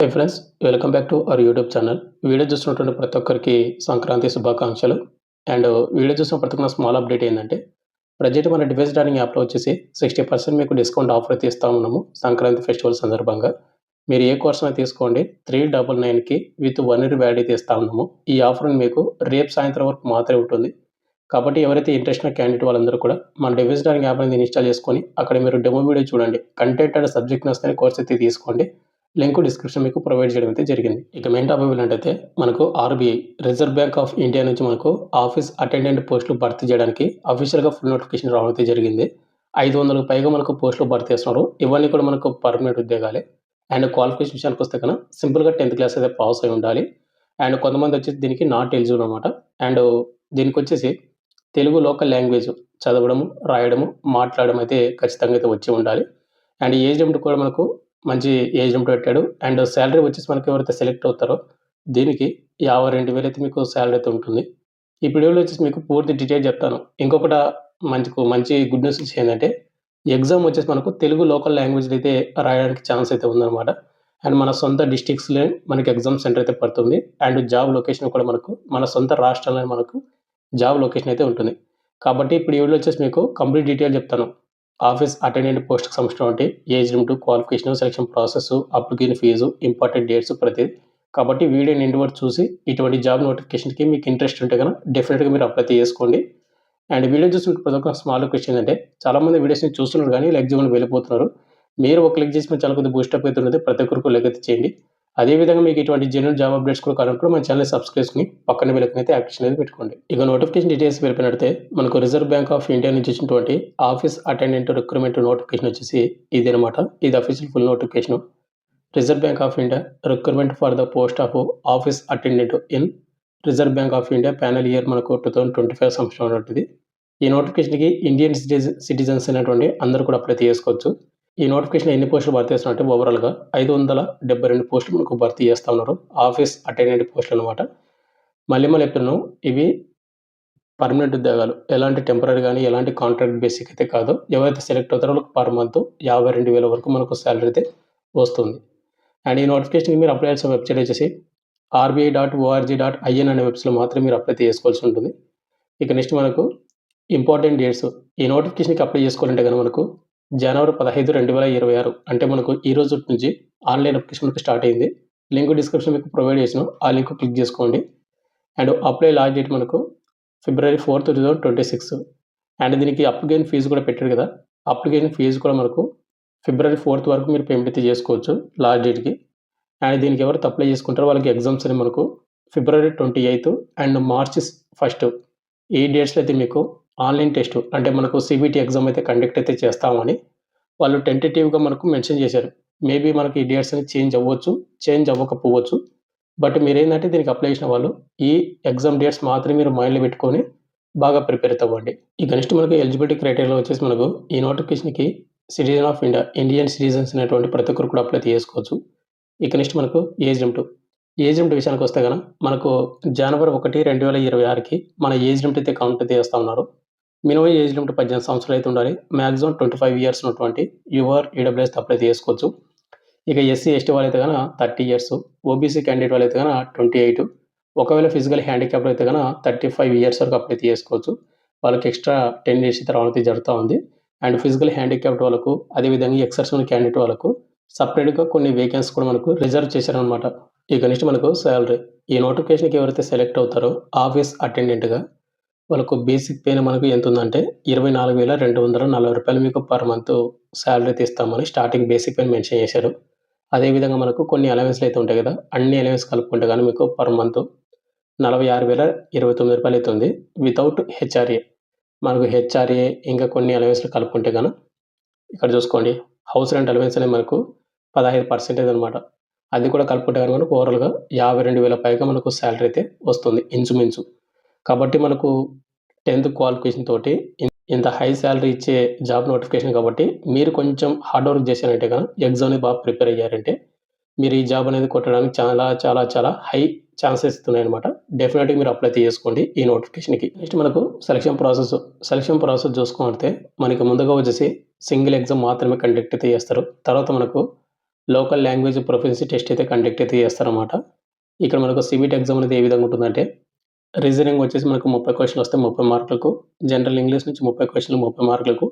Hi friends welcome back to our YouTube channel video చూస్తున్నటువంటి ప్రతి ఒక్కరికి సంక్రాంతి శుభాకాంక్షలు. అండ్ వీడియో చూసిన ప్రతి ఒక్క స్మాల్ అప్డేట్ ఏంటంటే ప్రజెంట్ మన డివైస్ డానింగ్ యాప్లో వచ్చేసి సిక్స్టీ పర్సెంట్ మీకు డిస్కౌంట్ ఆఫర్ అయితే ఇస్తా ఉన్నాము సంక్రాంతి ఫెస్టివల్ సందర్భంగా. మీరు ఏ కోర్స్ అయినా తీసుకోండి త్రీ డబల్ నైన్కి విత్ వన్ ఇయర్ వ్యాలిడీ ఇస్తా ఉన్నాము. ఈ ఆఫర్ మీకు రేపు సాయంత్రం వరకు మాత్రమే ఉంటుంది. కాబట్టి ఎవరైతే ఇంట్రెస్ట్ ఉన్న క్యాండిడేట్ వాళ్ళందరూ కూడా మన డివైస్ డానింగ్ యాప్ అనేది ఇన్స్టాల్ చేసుకొని అక్కడ మీరు డెమో వీడియో చూడండి. కంటెంట్ అండ్ సబ్జెక్ట్ నస్తే కోర్స్ అయితే తీసుకోండి. లింక్ డిస్క్రిప్షన్ మీకు ప్రొవైడ్ చేయడం అయితే జరిగింది. ఇక మెయిన్ టాపిక్ ఏంటంటే మనకు RBI reserve bank of India నుంచి మనకు ఆఫీస్ అటెండెంట్ పోస్టులు భర్తీ చేయడానికి అఫీషియల్గా ఫుల్ నోటిఫికేషన్ రావడం అయితే జరిగింది. ఐదు వందలకు పైగా మనకు పోస్టులు భర్తీ చేస్తున్నారు. ఇవన్నీ కూడా మనకు పర్మనెంట్ ఉద్యోగాలే. అండ్ క్వాలిఫికేషన్ విషయానికి వస్తే కన్నా సింపుల్గా టెన్త్ క్లాస్ అయితే పాస్ అయి ఉండాలి. అండ్ కొంతమంది వచ్చేసి దీనికి నాట్ ఎలిజిబుల్ అనమాట అండ్ దీనికి వచ్చేసి తెలుగు లోకల్ లాంగ్వేజ్ చదవడము రాయడము మాట్లాడడం అయితే ఖచ్చితంగా అయితే వచ్చి ఉండాలి. అండ్ ఏజ్ లిమిట్ కూడా మనకు మంచి ఏజ్ పెట్టాడు. అండ్ శాలరీ వచ్చేసి మనకి ఎవరైతే సెలెక్ట్ అవుతారో దీనికి యాభై రెండు వేలు అయితే మీకు శాలరీ అయితే ఉంటుంది. ఈ వీడియోలో వచ్చేసి మీకు పూర్తి డీటెయిల్ చెప్తాను. ఇంకొకటి మంచి మంచి గుడ్ న్యూస్ ఏంటంటే ఎగ్జామ్ వచ్చేసి మనకు తెలుగు లోకల్ లాంగ్వేజ్లో అయితే రాయడానికి ఛాన్స్ అయితే ఉందన్నమాట. అండ్ మన సొంత డిస్టిక్స్లో మనకి ఎగ్జామ్ సెంటర్ అయితే పడుతుంది. అండ్ జాబ్ లొకేషన్ కూడా మనకు మన సొంత రాష్ట్రంలో మనకు జాబ్ లొకేషన్ అయితే ఉంటుంది. కాబట్టి ఇప్పుడు ఈ వీడియో వచ్చేసి మీకు కంప్లీట్ డీటెయిల్ చెప్తాను. ఆఫీస్ అటెండెంట్ పోస్ట్కి సంబంధించిన age limit qualification selection process application fee important dates ప్రతి కాబట్టి వీడియో నిండి వరకు చూసి ఇటువంటి జాబ్ నోటిఫికేషన్కి మీకు ఇంట్రెస్ట్ ఉంటే కనుక డెఫినెట్గా మీరు అప్లై చేసుకోండి. అండ్ వీడియో చూసిన ప్రతి ఒక్క స్మాల్ క్వశ్చన్ ఏంటంటే చాలామంది వీడియోస్ని చూస్తున్నారు కానీ లెగ్ చేయమని వెళ్ళిపోతున్నారు. మీరు ఒక క్లిక్ చేసి మీరు చాలా కొద్దిగా బూస్టప్ అయితే ఉన్నది ప్రతి ఒక్కరికి లెగ్ చేయండి. అదేవిధంగా మీకు ఇటువంటి జనరల్ జాబ్ అప్డేట్స్ కూడా కావాలనుకుంటే మన ఛానల్ సబ్స్క్రైబ్ చేసుకుని పక్కన వెళ్ళకనైతే యాక్షన్ అనేది పెట్టుకోండి. ఇక నోటిఫికేషన్ డీటెయిల్స్ వెళ్ళిపోయినట్టే మనకు రిజర్వ్ బ్యాంక్ ఆఫ్ ఇండియా నుంచి వచ్చినటువంటి ఆఫీస్ అటెండెంట్ రిక్రూట్మెంట్ నోటిఫికేషన్ వచ్చేసి ఇది అనమాట ఇది official full notification reserve bank of India recruitment for the post of office attendant in reserve bank of India panel year మనకు two thousand twenty five సంవత్సరం ఉన్నట్టుంది ఈ నోటిఫికేషన్కి ఇండియన్ సిటిజన్స్ అనేటువంటి అందరూ కూడా అప్లై చేసుకోవచ్చు. ఈ నోటిఫికేషన్ ఎన్ని పోస్టులు భర్తీ చేస్తున్నట్టే ఓవరాల్గా ఐదు వందల డెబ్బై రెండు పోస్టులు మనకు భర్తీ చేస్తూ ఉన్నారు. ఆఫీస్ అటెండెంట్ పోస్టులు అనమాట మళ్ళీ మళ్ళీ చెప్తున్నాను ఇవి పర్మనెంట్ ఉద్యోగాలు. ఎలాంటి టెంపరీ కానీ ఎలాంటి కాంట్రాక్ట్ బేసిక్ అయితే కాదు. ఎవరైతే సెలెక్ట్ అవుతారో వాళ్ళకి పర్ మంత్ యాభై రెండు వేల వరకు మనకు శాలరీ అయితే వస్తుంది. అండ్ ఈ నోటిఫికేషన్కి మీరు అప్లై చేసిన వెబ్సైట్ వచ్చేసి RBI dot ORG dot IN అనే వెబ్సైట్లో మాత్రమే మీరు అప్లై చేసుకోవాల్సి ఉంటుంది. ఇక నెక్స్ట్ మనకు ఇంపార్టెంట్ డేట్స్ ఈ నోటిఫికేషన్కి అప్లై చేసుకోవాలంటే కనుక మనకు జనవరి పదహైదు రెండు వేల ఇరవై ఆరు. అంటే మనకు ఈ రోజు నుంచి ఆన్లైన్ అప్లికేషన్ మనకు స్టార్ట్ అయింది. లింక్ డిస్క్రిప్షన్ మీకు ప్రొవైడ్ చేసిన. ఆ లింక్ క్లిక్ చేసుకోండి. అండ్ అప్లై లాస్ట్ డేట్ మనకు February fourth two thousand twenty six. And దీనికి అప్లికేషన్ ఫీజు కూడా పెట్టారు కదా. అప్లికేషన్ ఫీజు కూడా మనకు ఫిబ్రవరి ఫోర్త్ వరకు మీరు పేమెంట్ అయితే చేసుకోవచ్చు లాస్ట్ డేట్కి అండ్ దీనికి ఎవరు అప్లై చేసుకుంటారో వాళ్ళకి ఎగ్జామ్స్ అని మనకు February twenty eighth and March first. ఈ డేట్స్లో అయితే మీకు ఆన్లైన్ టెస్ట్ అంటే మనకు సిబిటి ఎగ్జామ్ అయితే కండక్ట్ అయితే చేస్తామని వాళ్ళు టెంటేటివ్గా మనకు మెన్షన్ చేశారు. మేబీ మనకి ఈ డేట్స్ అనేది చేంజ్ అవ్వచ్చు చేంజ్ అవ్వకపోవచ్చు. బట్ మీరు ఏంటంటే దీనికి అప్లై చేసిన వాళ్ళు ఈ ఎగ్జామ్ డేట్స్ మాత్రమే మీరు మైండ్లో పెట్టుకొని బాగా ప్రిపేర్ అవ్వండి. ఈ నెక్స్ట్ మనకు ఎలిజిబిలిటీ క్రైటీరియాలో వచ్చేసి మనకు ఈ నోటిఫికేషన్కి citizen of India Indian citizens అనేటువంటి ప్రతి ఒక్కరు కూడా అప్లై చేసుకోవచ్చు. ఇక నెక్స్ట్ మనకు ఏజ్ లిమిట్ ఏజ్ లిమిట్ విషయానికి వస్తే కనుక మనకు జనవరి ఒకటి రెండు వేల ఇరవై ఆరుకి మన ఏజ్ లిమిట్ అయితే కౌంట్ అయితే చేస్తూ ఉన్నారు. మినిమం ఏజ్ లిమిట్ పద్దెనిమిది సంవత్సరాలు అయితే ఉండాలి. మ్యాక్సిమం ట్వంటీ ఫైవ్ ఇయర్స్ ఉన్నటువంటి యువర్ ఈడబ్ల్యూఎస్ అప్లై చేసుకోవచ్చు. ఇక ఎస్సీ ఎస్టీ వాళ్ళైతే కనుక థర్టీ ఇయర్స్ ఓబీసీ క్యాండిడేట్ వాళ్ళైతే కనుక ట్వంటీ ఎయిట్. ఒకవేళ ఫిజికల్ హ్యాండిక్యాప్ అయితే కనుక థర్టీ ఫైవ్ ఇయర్స్ వరకు అప్లై చేసుకోవచ్చు. వాళ్ళకి ఎక్స్ట్రా టెన్ ఇయర్స్ అయితే రావడం జరుగుతూ ఉంది. అండ్ ఫిజికల్ హ్యాండిక్యాప్ట్ వాళ్ళకు అదేవిధంగా ఎక్సర్స్ క్యాండిడేట్ వాళ్ళకు సపరేట్గా కొన్ని వేకెన్సీ కూడా మనకు రిజర్వ్ చేశారనమాట ఇక నెక్స్ట్ మనకు శాలరీ ఈ నోటిఫికేషన్కి ఎవరైతే సెలెక్ట్ అవుతారో ఆఫీస్ అటెండెంట్గా వాళ్ళకు బేసిక్ పే మనకు ఎంత ఉందంటే ఇరవై నాలుగు వేల రెండు వందల నలభై రూపాయలు మీకు పర్ మంత్ శాలరీ తీస్తామని స్టార్టింగ్ బేసిక్ పే మెన్షన్ చేశారు. అదేవిధంగా మనకు కొన్ని అలవెన్స్లు అయితే ఉంటాయి కదా అన్ని అలవెన్స్ కలుపుకుంటే కానీ మీకు పర్ మంత్ నలభై ఆరు వేల ఇరవై తొమ్మిది రూపాయలు అవుతుంది వితౌట్ హెచ్ఆర్ఏ మనకు హెచ్ఆర్ఏ ఇంకా కొన్ని అలవెన్స్లు కలుపుకుంటే కానీ ఇక్కడ చూసుకోండి హౌస్ రెంట్ అలవెన్స్ అనేది మనకు పదహైదు పర్సెంటేజ్ అనమాట. అది కూడా కలుపుకుంటే కనుక ఓవరాల్గా యాభై రెండు వేల పైగా మనకు శాలరీ అయితే వస్తుంది ఇంచుమించు. కాబట్టి మనకు టెన్త్ క్వాలిఫికేషన్ తోటి ఇంత హై శాలరీ ఇచ్చే జాబ్ నోటిఫికేషన్ కాబట్టి మీరు కొంచెం హార్డ్ వర్క్ చేశారంటే కానీ ఎగ్జామ్ని బాగా ప్రిపేర్ అయ్యారంటే మీరు ఈ జాబ్ అనేది కొట్టడానికి చాలా చాలా చాలా హై ఛాన్సెస్ ఇస్తున్నాయి అనమాట డెఫినెట్గా మీరు అప్లై చేసుకోండి ఈ నోటిఫికేషన్కి నెక్స్ట్ మనకు సెలక్షన్ ప్రాసెస్ సెలక్షన్ ప్రాసెస్ చూసుకుంటే మనకి ముందుగా వచ్చేసి సింగిల్ ఎగ్జామ్ మాత్రమే కండక్ట్ అయితే చేస్తారు. తర్వాత మనకు లోకల్ లాంగ్వేజ్ ప్రొఫెన్సీ టెస్ట్ అయితే కండక్ట్ అయితే చేస్తారన్నమాట. ఇక్కడ మనకు సిబిట్ ఎగ్జామ్ అనేది ఏ విధంగా ఉంటుందంటే రీజనింగ్ వచ్చేసి మనకు ముప్పై క్వశ్చన్లు వస్తే ముప్పై మార్కులకు జనరల్ ఇంగ్లీష్ నుంచి ముప్పై క్వశ్చన్లు ముప్పై మార్కులకు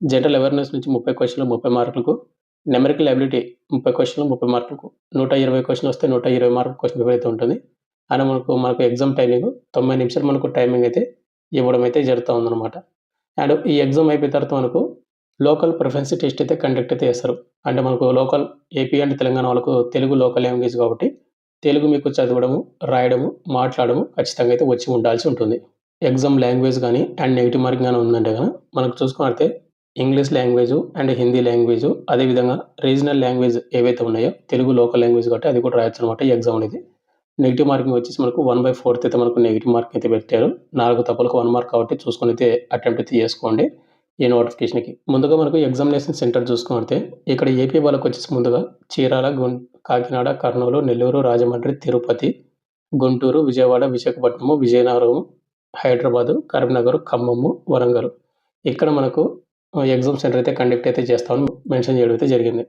జనరల్ అవేర్నెస్ నుంచి ముప్పై క్వశ్చన్లు ముప్పై మార్కులకు నెమరికల్ అబిలిటీ ముప్పై క్వశ్చన్లు ముప్పై మార్కులకు నూట ఇరవై క్వశ్చన్ వస్తే నూట ఇరవై మార్కుల క్వశ్చన్ పేపర్ అయితే ఉంటుంది. అని మనకు మనకు ఎగ్జామ్ టైమింగ్ తొంభై నిమిషాలు మనకు టైమింగ్ అయితే ఇవ్వడం అయితే జరుగుతూ ఉందన్నమాట. అండ్ ఈ ఎగ్జామ్ అయిపోయిన తర్వాత మనకు లోకల్ ప్రిఫరెన్స్ టెస్ట్ అయితే కండక్ట్ అయితే చేస్తారు. అంటే మనకు లోకల్ ఏపీ అండ్ తెలంగాణ వాళ్ళకు తెలుగు లోకల్ లాంగ్వేజ్ కాబట్టి తెలుగు మీకు చదవడము రాయడము మాట్లాడము ఖచ్చితంగా అయితే వచ్చి ఉండాల్సి ఉంటుంది. ఎగ్జామ్ లాంగ్వేజ్ కానీ అండ్ నెగిటివ్ మార్కింగ్ కానీ ఉందంటే కానీ మనకు చూసుకుంటే English language and Hindi language అదేవిధంగా రీజనల్ లాంగ్వేజ్ ఏవైతే ఉన్నాయో తెలుగు లోకల్ లాంగ్వేజ్ కాబట్టి అది కూడా రాయొచ్చు అనమాట ఈ ఎగ్జామ్ అనేది. నెగిటివ్ మార్కింగ్ వచ్చేసి మనకు వన్ బై ఫోర్త్ అయితే మనకు నెగిటివ్ మార్క్ అయితే పెట్టారు. నాలుగు తప్పులకు వన్ మార్క్ కాబట్టి చూసుకొని అయితే అటెంప్ట్ అయితే చేసుకోండి. ఈ నోటిఫికేషన్కి ముందుగా మనకు ఎగ్జామినేషన్ సెంటర్ చూసుకుంటే ఇక్కడ ఏపీ వాళ్ళకి వచ్చేసి ముందుగా చీరాల గుం కాకినాడ కర్నూలు నెల్లూరు రాజమండ్రి తిరుపతి గుంటూరు విజయవాడ విశాఖపట్నము విజయనగరం హైదరాబాదు కరీంనగర్ ఖమ్మము వరంగల్. ఇక్కడ మనకు ఎగ్జామ్ సెంటర్ అయితే కండక్ట్ అయితే చేస్తామని మెన్షన్ చేయడం అయితే జరిగింది.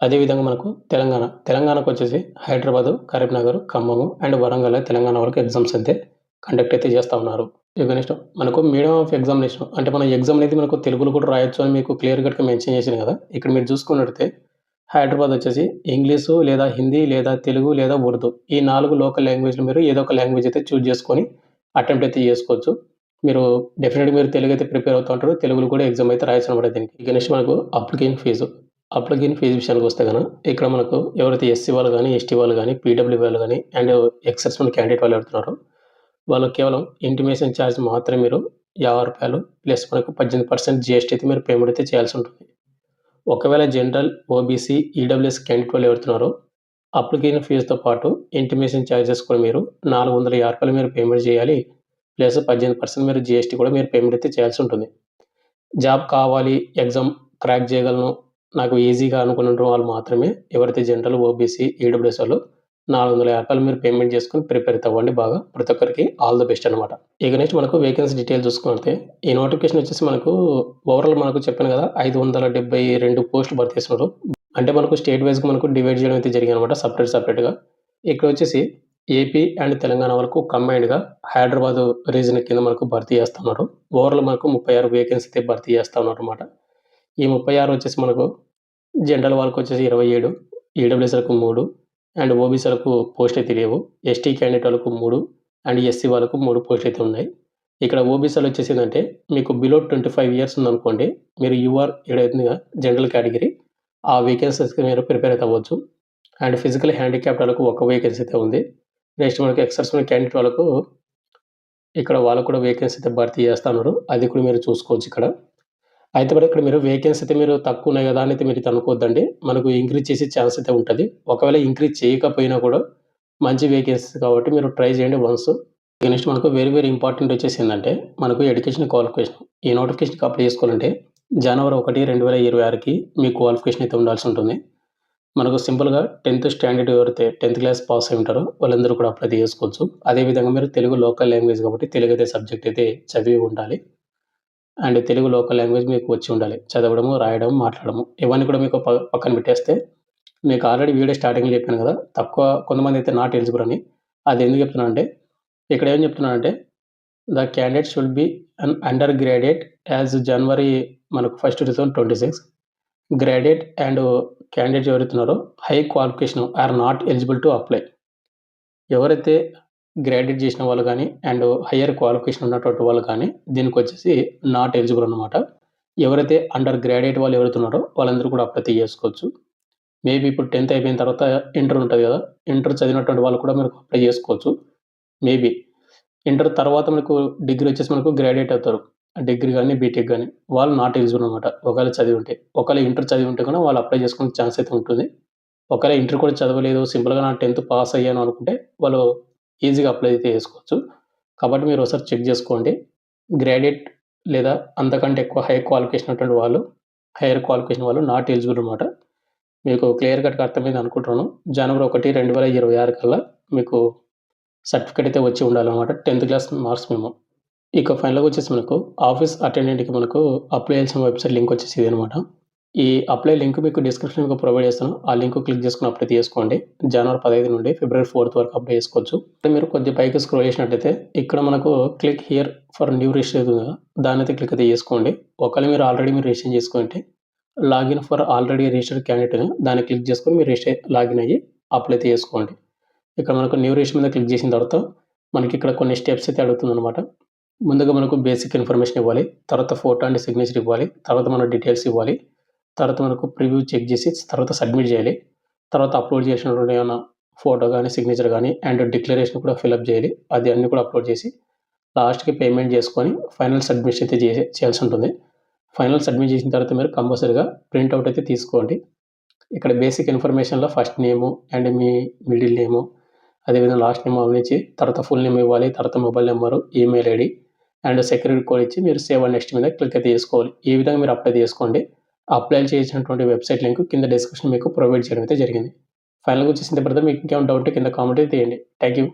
అదేవిధంగా మనకు తెలంగాణ తెలంగాణకు వచ్చేసి హైదరాబాదు కరీంనగర్ ఖమ్మము అండ్ వరంగల్ తెలంగాణ వరకు ఎగ్జామ్స్ అయితే కండక్ట్ అయితే చేస్తూ ఉన్నారు. ఇక నెక్స్ట్ మనకు మీడియం ఆఫ్ ఎగ్జామినేషన్ అంటే మన ఎగ్జామ్ అనేది మనకు తెలుగులో కూడా రాయొచ్చు అని మీకు క్లియర్ కట్గా మెన్షన్ చేసింది కదా. ఇక్కడ మీరు చూసుకున్నట్టే హైదరాబాద్ వచ్చేసి ఇంగ్లీషు లేదా హిందీ లేదా తెలుగు లేదా ఉర్దూ ఈ నాలుగు లోకల్ లాంగ్వేజ్లు మీరు ఏదో ఒక లాంగ్వేజ్ అయితే చూజ్ చేసుకొని అటెంప్ట్ అయితే చేసుకోవచ్చు. మీరు డెఫినెట్గా మీరు తెలుగు అయితే ప్రిపేర్ అవుతూ ఉంటారు తెలుగులో కూడా ఎగ్జామ్ అయితే రాయాల్సిన అనమాట దీనికి. ఇక నెక్స్ట్ మనకు అప్లికేషన్ ఫీజు అప్లికేషన్ ఫీజు విషయానికి వస్తే కనుక ఇక్కడ మనకు ఎవరైతే ఎస్సీ వాళ్ళు కానీ ఎస్టీ వాళ్ళు కానీ పీడబ్ల్యూ వాళ్ళు కానీ అండ్ ఎక్సెస్ క్యాండిడేట్ వాళ్ళు ఎవరుతున్నారో వాళ్ళు కేవలం ఇంటిమేషన్ ఛార్జ్ మాత్రమే మీరు యాభై రూపాయలు ప్లస్ మనకు పద్దెనిమిది పర్సెంట్ జిఎస్టీ అయితే మీరు పేమెంట్ అయితే చేయాల్సి ఉంటుంది. ఒకవేళ జనరల్ ఓబీసీ ఈడబ్ల్యూఎస్ క్యాండిడేట్ వాళ్ళు ఎవరుతున్నారో అప్లికేషన్ ఫీజుతో పాటు ఇంటిమేషన్ ఛార్జెస్ కూడా మీరు నాలుగు వందల యాభై రూపాయలు మీరు పేమెంట్ చేయాలి ప్లస్ పద్దెనిమిది పర్సెంట్ మీరు జిఎస్టీ కూడా మీరు పేమెంట్ అయితే చేయాల్సి ఉంటుంది. జాబ్ కావాలి ఎగ్జామ్ క్రాక్ చేయగలను నాకు ఈజీగా అనుకున్న వాళ్ళు మాత్రమే ఎవరైతే జనరల్ ఓబీసీ ఈడబ్ల్యూఎస్ వాళ్ళు నాలుగు వందల యాభై మీరు పేమెంట్ చేసుకుని ప్రిపేర్ అవ్వండి బాగా. ప్రతి ఒక్కరికి ఆల్ ద బెస్ట్ అనమాట ఇక నెక్స్ట్ మనకు వేకెన్సీ డీటెయిల్ చూసుకుంటే ఈ నోటిఫికేషన్ వచ్చేసి మనకు ఓవరాల్ మనకు చెప్పాను కదా ఐదు వందల డెబ్బై రెండు పోస్టులు భర్తీ చేస్తున్నారు అంటే మనకు స్టేట్ వైజ్గా మనకు డివైడ్ చేయడం అయితే జరిగింది అనమాట సపరేట్ సపరేట్గా ఇక్కడ వచ్చేసి ఏపీ అండ్ తెలంగాణ వరకు కంబైన్డ్గా హైదరాబాద్ రీజన్ కింద మనకు భర్తీ చేస్తున్నారు. ఓవరాల్ మనకు ముప్పై ఆరు వేకెన్సీ అయితే భర్తీ చేస్తున్నారు అనమాట ఈ ముప్పై ఆరు వచ్చేసి మనకు జనరల్ వాళ్ళకు వచ్చేసి ఇరవై ఏడు ఈడబ్ల్యూఎస్లకు మూడు అండ్ ఓబీసీలకు పోస్ట్ అయితే లేవు. ఎస్టీ క్యాండిడేట్ వాళ్ళకు మూడు అండ్ ఎస్సీ వాళ్ళకు మూడు పోస్ట్ అయితే ఉన్నాయి. ఇక్కడ ఓబీసీలు వచ్చేసిందంటే మీకు బిలో ట్వంటీ ఫైవ్ ఇయర్స్ ఉందనుకోండి మీరు యూఆర్ ఏదైతుందిగా జనరల్ కేటగిరీ ఆ వేకెన్సీస్కి మీరు ప్రిపేర్ అయితే అవ్వచ్చు. అండ్ ఫిజికల్ హ్యాండిక్యాప్ వాళ్ళకు ఒక వేకెన్సీ అయితే ఉంది. నెక్స్ట్ మనకి ఎక్సర్సైజ్ క్యాండిడేట్ వాళ్ళకు ఇక్కడ వాళ్ళకు కూడా వేకెన్సీ అయితే భర్తీ చేస్తున్నారు అది కూడా మీరు చూసుకోవచ్చు ఇక్కడ. అయితే మరి ఇక్కడ మీరు వేకెన్సీ అయితే మీరు తక్కువ ఉన్నాయి కదా అని అయితే మీరు అనుకోవద్దండి మనకు ఇంక్రీజ్ చేసే ఛాన్స్ అయితే ఉంటుంది. ఒకవేళ ఇంక్రీజ్ చేయకపోయినా కూడా మంచి వేకెన్సీ కాబట్టి మీరు ట్రై చేయండి వన్స్ నెక్స్ట్ మనకు వెరీ వెరీ ఇంపార్టెంట్ వచ్చేసి ఏంటంటే మనకు ఎడ్యుకేషన్ క్వాలిఫికేషన్ ఈ నోటిఫికేషన్కి అప్లై చేసుకోవాలంటే జనవరి ఒకటి రెండు వేల ఇరవై ఆరుకి మీ క్వాలిఫికేషన్ అయితే ఉండాల్సి ఉంటుంది. మనకు సింపుల్గా టెన్త్ స్టాండర్డ్ ఎవరైతే టెన్త్ క్లాస్ పాస్ అయి ఉంటారో వాళ్ళందరూ కూడా అప్లై చేసుకోవచ్చు. అదేవిధంగా మీరు తెలుగు లోకల్ లాంగ్వేజ్ కాబట్టి తెలుగు అయితే సబ్జెక్ట్ అయితే చదివి ఉండాలి. అండ్ తెలుగు లోకల్ లాంగ్వేజ్ మీకు వచ్చి ఉండాలి. చదవడము రాయడం మాట్లాడము ఇవన్నీ కూడా మీకు పక్కన పెట్టేస్తే మీకు ఆల్రెడీ వీడియో స్టార్టింగ్లో చెప్పాను కదా తక్కువ కొంతమంది అయితే నాట్ ఎలిజిబుల్ అని. అది ఎందుకు చెప్తున్నా అంటే ఇక్కడ ఏం చెప్తున్నానంటే the candidate should be an undergraduate as January మనకు first two thousand twenty six. Graduate and candidate ఎవరైతున్నారో high qualification are not eligible to apply. ఎవరైతే గ్రాడ్యుయేట్ చేసిన వాళ్ళు కానీ అండ్ హయ్యర్ క్వాలిఫికేషన్ ఉన్నటువంటి వాళ్ళు కానీ దీనికి వచ్చేసి నాట్ ఎలిజిబుల్ అనమాట ఎవరైతే అండర్ గ్రాడ్యుయేట్ వాళ్ళు ఎవరుతున్నారో వాళ్ళందరూ కూడా అప్లై చేసుకోవచ్చు మేబీ ఇప్పుడు టెన్త్ అయిపోయిన తర్వాత ఇంటర్ ఉంటుంది కదా ఇంటర్ చదివినటువంటి వాళ్ళు కూడా మనకు అప్లై చేసుకోవచ్చు. మేబీ ఇంటర్ తర్వాత మనకు డిగ్రీ వచ్చేసి మనకు గ్రాడ్యుయేట్ అవుతారు. డిగ్రీ కానీ బీటెక్ కానీ వాళ్ళు నాట్ ఎలిజిబుల్ అనమాట ఒకవేళ చదివి ఉంటే ఒకవేళ ఇంటర్ చదివి ఉంటే కూడా వాళ్ళు అప్లై చేసుకునే ఛాన్స్ అయితే ఉంటుంది. ఒకవేళ ఇంటర్ కూడా చదవలేదు సింపుల్గా నా టెన్త్ పాస్ అయ్యాను అనుకుంటే వాళ్ళు ఈజీగా అప్లై అయితే చేసుకోవచ్చు కాబట్టి మీరు ఒకసారి చెక్ చేసుకోండి. గ్రాడ్యుయేట్ లేదా అంతకంటే ఎక్కువ హై క్వాలిఫికేషన్ ఉన్నటువంటి వాళ్ళు హైయర్ క్వాలిఫికేషన్ వాళ్ళు నాట్ ఎలిజిబుల్ అనమాట మీకు క్లియర్ కట్గా అర్థమైంది అనుకుంటున్నాను. జనవరి ఒకటి రెండు వేల ఇరవై ఆరు కల్లా మీకు సర్టిఫికేట్ అయితే వచ్చి ఉండాలన్నమాట. టెన్త్ క్లాస్ మార్క్స్ మేము. ఇక ఫైనల్గా వచ్చేసి మనకు ఆఫీస్ అటెండెంట్కి మనకు అప్లై చేసిన వెబ్సైట్ లింక్ వచ్చేసి ఇది అనమాట ఈ అప్లై లింక్ మీకు డిస్క్రిప్షన్ మీకు ప్రొవైడ్ చేస్తాను. ఆ లింక్ క్లిక్ చేసుకుని అప్లై చేసుకోండి. జనవరి పదహైదు నుండి ఫిబ్రవరి ఫోర్త్ వరకు అప్లై చేసుకోవచ్చు. మీరు కొద్ది పైకి స్క్రోల్ చేసినట్టయితే ఇక్కడ మనకు click here for new register దాని అయితే క్లిక్ అయితే చేసుకోండి. ఒకవేళ మీరు ఆల్రెడీ మీరు రిజిస్టర్ చేసుకుంటే login for already registered candidate దాన్ని క్లిక్ చేసుకొని మీరు రిజిస్టర్ లాగిన్ అయ్యి అప్లై అయితే చేసుకోండి. ఇక్కడ మనకు న్యూ రిజిస్టర్ మీద క్లిక్ చేసిన తర్వాత మనకి ఇక్కడ కొన్ని స్టెప్స్ అయితే అడుగుతుంది అనమాట ముందుగా మనకు బేసిక్ ఇన్ఫర్మేషన్ ఇవ్వాలి. తర్వాత ఫోటో అండ్ సిగ్నేచర్ ఇవ్వాలి. తర్వాత మన డీటెయిల్స్ ఇవ్వాలి. తర్వాత మనకు ప్రివ్యూ చెక్ చేసి తర్వాత సబ్మిట్ చేయాలి. తర్వాత అప్లోడ్ చేసినటువంటి ఏమైనా ఫోటో కానీ సిగ్నేచర్ కానీ అండ్ డిక్లరేషన్ కూడా ఫిల్అప్ చేయాలి. అది అన్నీ కూడా అప్లోడ్ చేసి లాస్ట్కి పేమెంట్ చేసుకొని ఫైనల్ సబ్మిట్ అయితే చేసే చేయాల్సి ఉంటుంది. ఫైనల్ సబ్మిట్ చేసిన తర్వాత మీరు కంపల్సరీగా ప్రింట్అవుట్ అయితే తీసుకోండి. ఇక్కడ బేసిక్ ఇన్ఫర్మేషన్లో ఫస్ట్ నేము అండ్ మీ మిడిల్ నేము అదేవిధంగా లాస్ట్ నేమ్ అవనిచ్చి తర్వాత ఫుల్ నేమ్ ఇవ్వాలి తర్వాత mobile number email ID and security code ఇచ్చి మీరు సేవ్ నెక్స్ట్ మీద క్లిక్ అయితే చేసుకోవాలి. ఈ విధంగా మీరు అప్లై చేసుకోండి. అప్లై చేసినటువంటి వెబ్సైట్ లింక్ కింద డిస్క్రిప్షన్ మీకు ప్రొవైడ్ చేయడం అయితే జరిగింది. ఫైనల్గా వచ్చేసిన తర్వాత మీకు ఇంకేమైనా డౌట్ కింద కామెంట్ అయితే చేయండి. Thank you